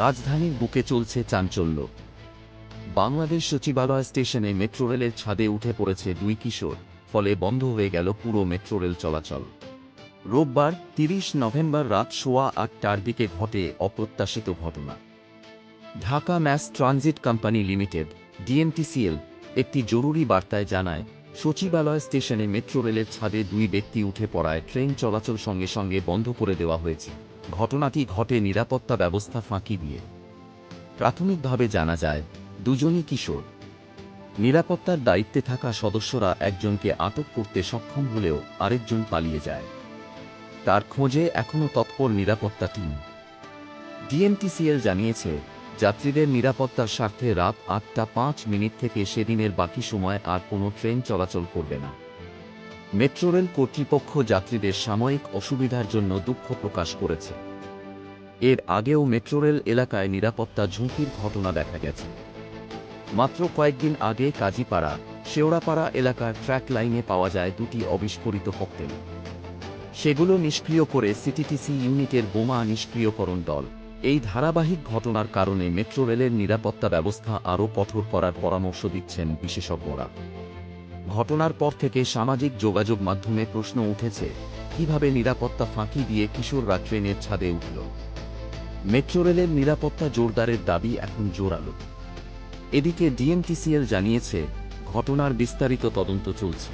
রাজধানীর বুকে চলছে চাঞ্চল্য। বাংলাদেশ সচিবালয় স্টেশনে মেট্রো রেলের ছাদে উঠে পড়েছে দুই কিশোর, ফলে বন্ধ হয়ে গেল পুরো মেট্রো রেল চলাচল। রোববার তিরিশ নভেম্বর রাত সোয়া আটটার দিকে ঘটে অপ্রত্যাশিত ঘটনা। Dhaka mass transit company limited, DMTCL, একটি জরুরি বার্তায় জানায়, সচিবালয় স্টেশনে মেট্রো রেলের ছাদে দুই ব্যক্তি উঠে পড়ায় ট্রেন চলাচল সঙ্গে সঙ্গে বন্ধ করে দেওয়া হয়েছে। ঘটনাটি ঘটে নিরাপত্তা ব্যবস্থা ফাঁকি দিয়ে। প্রাথমিকভাবে জানা যায়, দুজনই কিশোর। নিরাপত্তার দায়িত্বে থাকা সদস্যরা একজনকে আটক করতে সক্ষম হলেও আরেকজন পালিয়ে যায়। তার খোঁজে এখনও তৎপর নিরাপত্তা টিম। ডিএমটিসিএল জানিয়েছে, যাত্রীদের নিরাপত্তার স্বার্থে রাত আটটা পাঁচ মিনিট থেকে সেদিনের বাকি সময় আর কোনো ট্রেন চলাচল করবে না। মেট্রো রেল কর্তৃপক্ষ যাত্রীদের সাময়িক অসুবিধার জন্য দুঃখ প্রকাশ করেছে। এর আগেও মেট্রো রেল এলাকায় নিরাপত্তা ঝুঁকির ঘটনা দেখা গেছে। মাত্র কয়েকদিন আগে কাজীপাড়া, শেওড়াপাড়া এলাকার ট্র্যাক লাইনে পাওয়া যায় দুটি অবিস্ফোরিত ককটেল। সেগুলো নিষ্ক্রিয় করে সিটিটিসি ইউনিটের বোমা নিষ্ক্রিয়করণ দল। এই ধারাবাহিক ঘটনার কারণে মেট্রো রেলের নিরাপত্তা ব্যবস্থা আরও কঠোর করার পরামর্শ দিচ্ছেন বিশেষজ্ঞরা। ঘটনার পর থেকে সামাজিক যোগাযোগ মাধ্যমে প্রশ্ন উঠেছে, কীভাবে নিরাপত্তা ফাঁকি দিয়ে কিশোররা ট্রেনের ছাদে উঠল? মেট্রো রেলের নিরাপত্তা জোরদারের দাবি এখন জোরালো। এদিকে ডিএমটিসিএল জানিয়েছে, ঘটনার বিস্তারিত তদন্ত চলছে।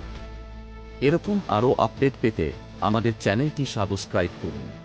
এরকম আরও আপডেট পেতে আমাদের চ্যানেলটি সাবস্ক্রাইব করুন।